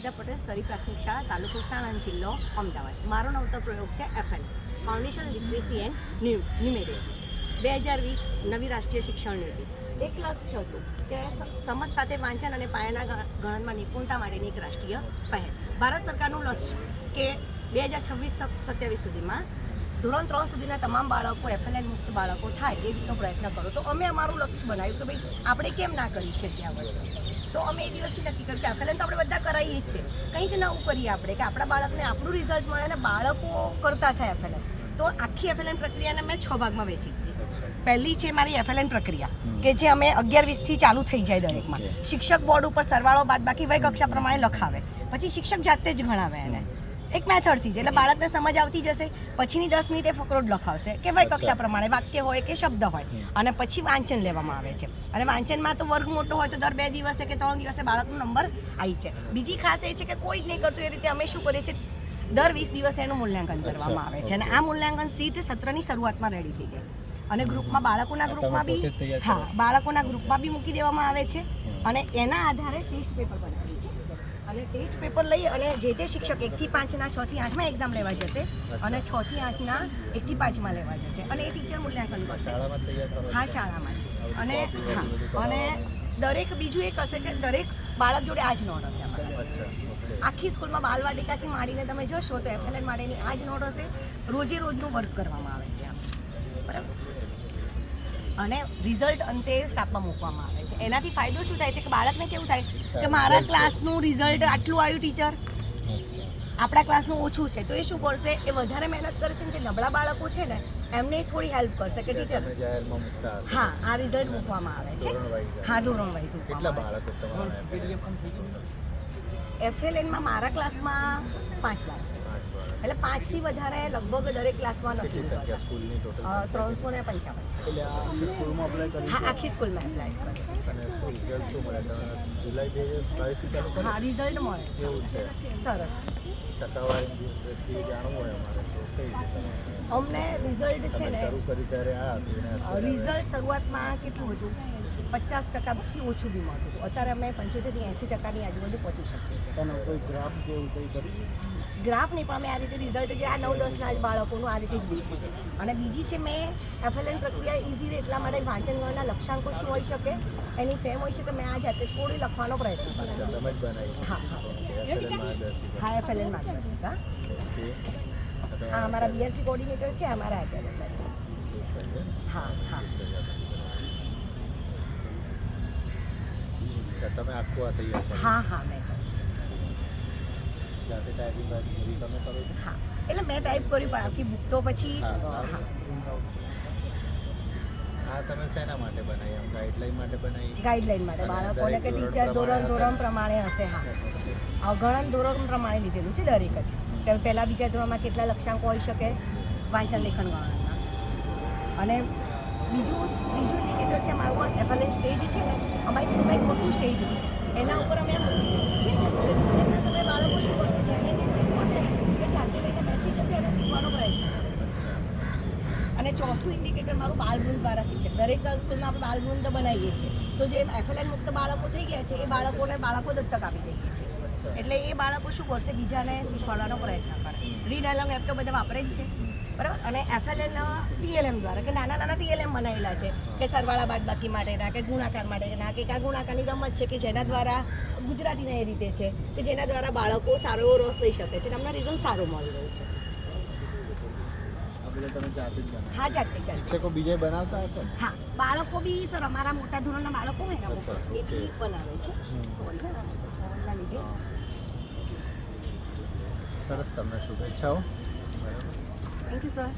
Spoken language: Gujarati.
સીતા પટેલ સરી પ્રાથમિક શાળા, તાલુકો સાણંદ જિલ્લો, અમદાવાદ. મારો નવતો પ્રયોગ છે FL foundation literacy and numeracy બે હજાર વીસ નવી રાષ્ટ્રીય શિક્ષણ નીતિ. એક લક્ષ્ય હતું કે સમજ સાથે વાંચન અને પાયાના ગણનમાં નિપુણતા માટેની એક રાષ્ટ્રીય પહેલ. ભારત સરકારનું લક્ષ્ય કે બે હજાર છવ્વીસ સત્યાવીસ સુધીમાં ધોરણ ત્રણ સુધીના તમામ બાળકો એફએલએન મુક્ત બાળકો થાય એ રીતનો પ્રયત્ન કરો. તો અમે અમારું લક્ષ્ય બનાવ્યું કે ભાઈ, આપણે કેમ ના કરી શકીએ આ વસ્તુ? તો અમે એ દિવસથી નક્કી કર્યું કે એફએલએન તો આપણે બધા કરાવીએ છીએ. કંઈક નવું કરીએ આપણે કે આપણા બાળકને આપણું રિઝલ્ટ મળે અને બાળકો કરતા થાય એફએલએન તો આખી એફએલએન પ્રક્રિયાને મેં છ ભાગમાં વેચી દીધી. પહેલી છે મારી એફએલએન પ્રક્રિયા કે જે અમે અગિયાર વીસથી ચાલુ થઈ જાય દરેકમાં. શિક્ષક બોર્ડ ઉપર સરવાળો બાદ બાકી વય કક્ષા પ્રમાણે લખાવે. પછી શિક્ષક જાતે જ ગણાવે એને. એક મેથડથી જ એટલે બાળકને સમજ આવતી જશે. પછીની દસ મિનિટે ફકરોડ લખાવશે. કે ભાઈ કક્ષા પ્રમાણે વાક્ય હોય કે શબ્દ હોય. અને પછી વાંચન લેવામાં આવે છે. અને વાંચનમાં તો વર્ગ મોટો હોય તો દર બે દિવસે કે ત્રણ દિવસે બાળકનો નંબર આવી છે બીજી ખાસ એ છે કે કોઈ જ નહીં કરતું એ રીતે અમે શું કરીએ છીએ? દર વીસ દિવસે એનું મૂલ્યાંકન કરવામાં આવે છે. અને આ મૂલ્યાંકન સીટ સત્રની શરૂઆતમાં રેડી થઈ જાય. અને ગ્રુપમાં બાળકોના ગ્રુપમાં બી હા બાળકોના ગ્રુપમાં બી મૂકી દેવામાં આવે છે અને એના આધારે ટેસ્ટ પેપર બનાવીએ છે. અને ટેસ્ટ પેપર લઈ અને જે તે શિક્ષક એકથી પાંચના છ થી આઠમાં એક્ઝામ લેવા જશે અને છ થી આઠના એકથી પાંચમાં લેવા જશે. અને એ ટીચર મૂલ્યાંકન કરશે. હા શાળામાં છે. અને હા અને દરેક બીજું એક હશે કે દરેક બાળક જોડે આ જ નોટ હશે આખી સ્કૂલમાં બાલવાટિકાથી માંડીને તમે જશો તો એફએલએન માટેની આ જ નોટ હશે. રોજે રોજનું વર્ક કરવામાં આવે છે. બરાબર? અને રિઝલ્ટ અંતે સ્ટાફમાં મૂકવામાં આવે છે. એનાથી ફાયદો શું થાય છે કે બાળકને કેવું થાય કે મારા ક્લાસનું રિઝલ્ટ આટલું આવ્યું ટીચર? આપણા ક્લાસનું ઓછું છે. તો એ શું કરશે? એ વધારે મહેનત કરશે જે નબળા બાળકો છે ને એમને થોડી હેલ્પ કરશે કે ટીચર. હા આ રિઝલ્ટ મૂકવામાં આવે છે. હા ધોરણ વાઇઝ કેટલા મૂકવામાં આવે છે. બાળકો એફએલએનમાં મારા ક્લાસમાં પાંચ બાળક. એટલે પાંચથી વધારે લગભગ દરેક ક્લાસમાં નથી ત્રણસો ને પંચાવન હા આખી સ્કૂલમાં એપ્લાય હા રિઝલ્ટ મળે છે. સરસ. અમને રિઝલ્ટ છે ને રિઝલ્ટ શરૂઆતમાં કેટલું હતું? પચાસ ટકાથી ઓછું બી મળતું અત્યારે અમે પંચોતેરથી એંસી ટકાની આજુબાજુ પહોંચી શકીએ છીએ. કોઈ ગ્રાફ નહીં પણ અમે આ રીતે રિઝલ્ટ જે આ નવ દસના જ બાળકોનું આ રીતે જ બિલકુલ છે. અને બીજી છે મેં એફએલએન પ્રક્રિયા ઇઝી એટલા માટે વાંચન ગણના લક્ષ્યાંકો શું હોઈ શકે એની ફેમ હોઈ શકે મેં આ જાતે થોડી લખવાનો પ્રયત્ન કર્યો. હા હા. હા એફએલએન માર્ગદર્શિકા. આ અમારા બીઆરસી કોર્ડિનેટર છે અમારા આચાર્ય સર છે. હા હા. તમે આખું આ તૈયાર હા હા મેં કર્યું છે. જાતે ટાઈપિંગ તમે કરો છો? હા એટલે મેં ટાઈપ કર્યું પણ આખી બુક તો પછી હા. તમે શેના માટે બનાવી? આમ ગાઈડલાઈન માટે બનાવી? ગાઈડલાઈન માટે બાળકોને કે ટીચર ધોરણ ધોરણ પ્રમાણે હશે હા. આ ધોરણ પ્રમાણે લીધેલું છે દરેક જ. કે પહેલાં બીજા ધોરણમાં કેટલા લક્ષ્યાંકો હોઈ શકે? વાંચન લેખન ગણનમાં અને બીજું ત્રીજું ઇન્ડિકેટર છે મારું સ્ટેજ છે ને, અમારી સ્કૂલમાં એક મોટું સ્ટેજ છે. એના ઉપર અમે મૂકી દીધું છે એટલે વિશેષના સમયે બાળકો શું કરશે જેને જે જોઈતું હશે ને એ જાતે લઈને બેસી જશે અને શીખવાનો પ્રયત્ન કરે છે અને ચોથું ઇન્ડિકેટર મારું બાલવૃંદ દ્વારા શિક્ષક દરેક સ્કૂલમાં આપણે બાલવૃંદ બનાવીએ છીએ. તો જે એફએલએન મુક્ત બાળકો થઈ ગયા છે, એ બાળકોને બાળકો દત્તક આપી દઈએ છીએ. એટલે એ બાળકો શું કરશે? બીજાને શીખવાડવાનો પ્રયત્ન કરે. રીડ અલોંગ એપ તો બધા વાપરે જ છે. બરાબર? અને એફએલએન ટીએલએમ દ્વારા, કે નાના નાના ટીએલએમ બનાવેલા છે, કે સરવાળા બાદબાકી માટેના કે ગુણાકાર માટેના કે આ ગુણાકારની રમત છે, કે જેના દ્વારા ગુજરાતીના એ રીતે છે, કે જેના દ્વારા બાળકો સારો એવો રસ લઈ શકે છે અને એમના રિઝલ્ટ સારું મળી રહ્યું છે. તમે જાતે જ બનાવો. હા જાતે ચાલુ શિક્ષકો બીજે બનાવતા હશે? હા બાળકો બી સર અમારા મોટા ધોરણના બાળકો હોય ને એ બી બનાવે છે. ધોરણના લીધે. સરસ તમને શુભેચ્છાઓ. Thank you sir